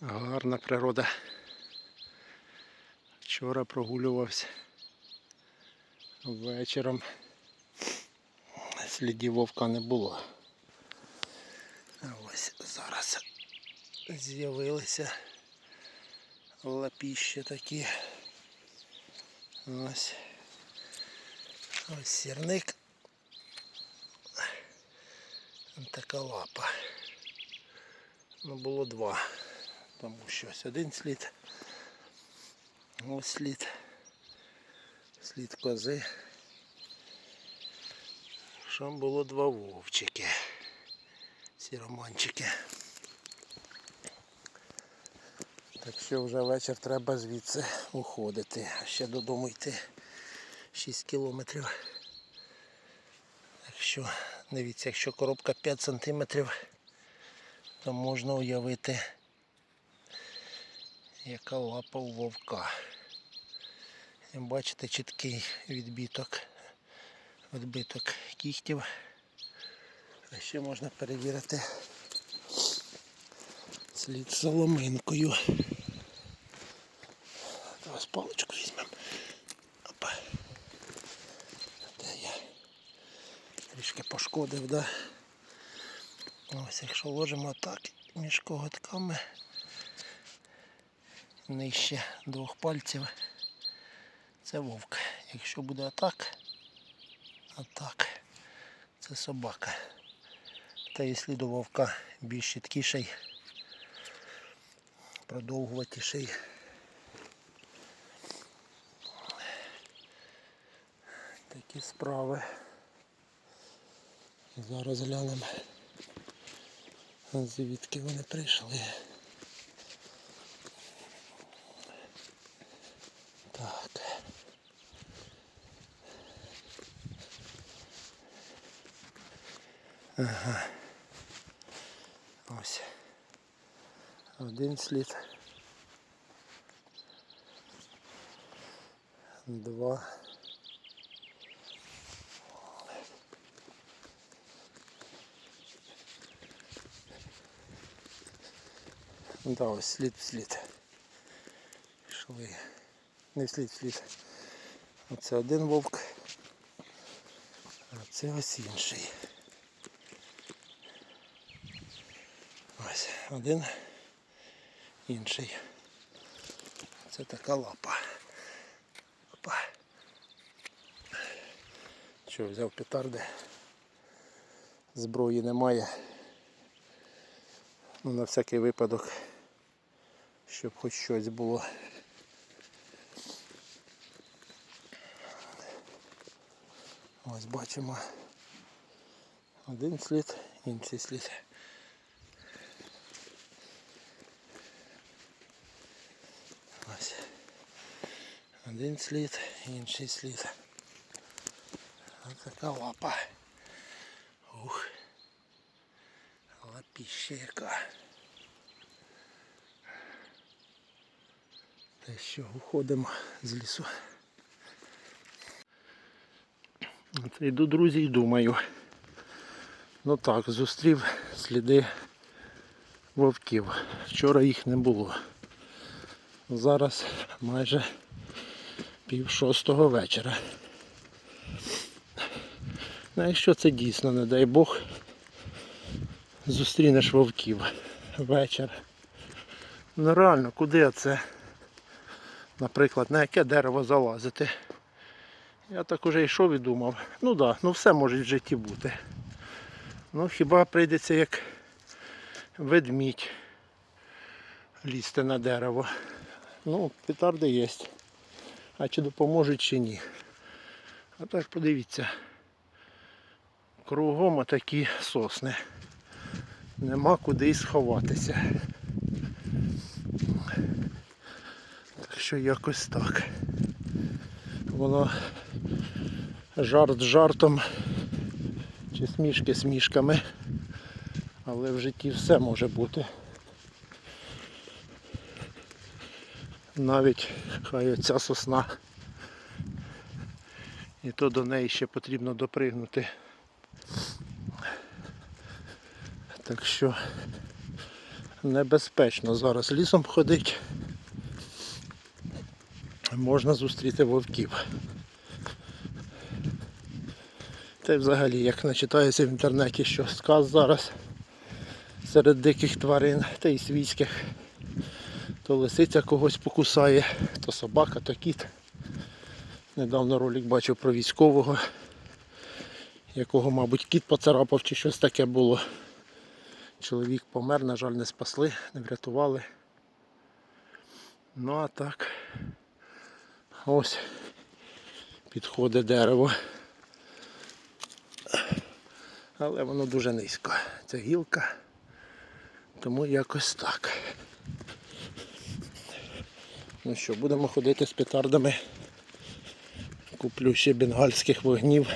Гарна природа. Вчора прогулювався вечором. Слідів вовка не було. Ось зараз з'явилися лапіща такі. Ось. Ось сірник. Така лапа. Ну було два. Тому що ось один слід. Ось слід. Слід кози. Що було два вовчики. Сіроманчики. Так що вже вечір треба звідси уходити. А ще додому йти 6 кілометрів. Так що, дивіться, якщо коробка 5 сантиметрів, то можна уявити, яка лапа у вовка. Бачите, чіткий відбиток, відбиток кігтів. А ще можна перевірити слід соломинкою. Ось паличку візьмемо. Опа. Де я трішки пошкодив, да? Ось якщо ложимо так між коготками нижче двох пальців, це вовк. Якщо буде атак, атак, це собака. Та якщо до вовка більш чіткіший, продовгуватіший. Такі справи. Зараз глянемо, звідки вони прийшли. Ага. Ось. Один слід. Два. Да, ось слід в слід. Пішли. Не в слід в слід. Оце один вовк. А це ось інший. Ось один інший. Це така лапа. Опа. Що, взяв петарди? Зброї немає. Ну, на всякий випадок, щоб хоч щось було. Ось бачимо один слід, інший слід. Один слід, інший слід. Така лапа. Ух. Лапіща яка. Та що, уходимо з лісу. От йду, друзі, і думаю. Ну так, зустрів сліди вовків. Вчора їх не було. Зараз майже пів шостого вечора. Ну, якщо це дійсно, не дай Бог, зустрінеш вовків вечір. Ну реально, куди це? Наприклад, на яке дерево залазити? Я так уже йшов і думав, ну так, да, ну все може в житті бути. Ну хіба прийдеться як ведмідь лізти на дерево. Ну, петарди є. А чи допоможуть чи ні. А так подивіться. Кругом отакі сосни. Нема куди й сховатися. Так що якось так. Воно жарт жартом чи смішки смішками. Але в житті все може бути. Навіть хай оця сосна. І то до неї ще потрібно допригнути. Так що небезпечно зараз лісом ходить. Можна зустріти вовків. Та й взагалі, як начитається в інтернеті, що сказ зараз серед диких тварин, та й свійських, то лисиця когось покусає, то собака, то кіт. Недавно ролик бачив про військового, якого, мабуть, кіт поцарапав чи щось таке було. Чоловік помер, на жаль, не спасли, не врятували. Ну а так. Ось підходить дерево. Але воно дуже низько. Це гілка. Тому якось так. Ну що, будемо ходити з петардами. Куплю ще бенгальських вогнів.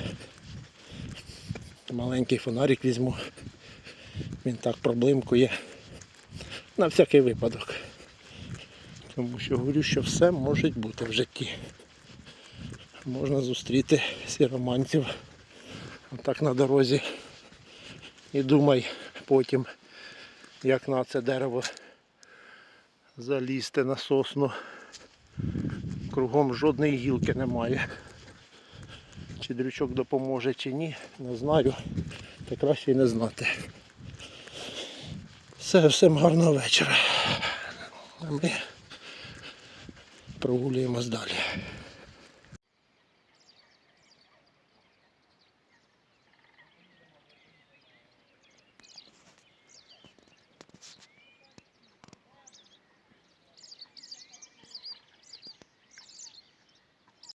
Маленький фонарик візьму. Він так проблимкує. На всякий випадок. Тому що говорю, що все може бути в житті. Можна зустріти сіроманців отак на дорозі. І думай потім, як на це дерево залізти на сосну. Кругом жодної гілки немає. Чи дрючок допоможе, чи ні, не знаю. Та краще й не знати. Все, всім гарного вечора. А ми прогулюємось далі.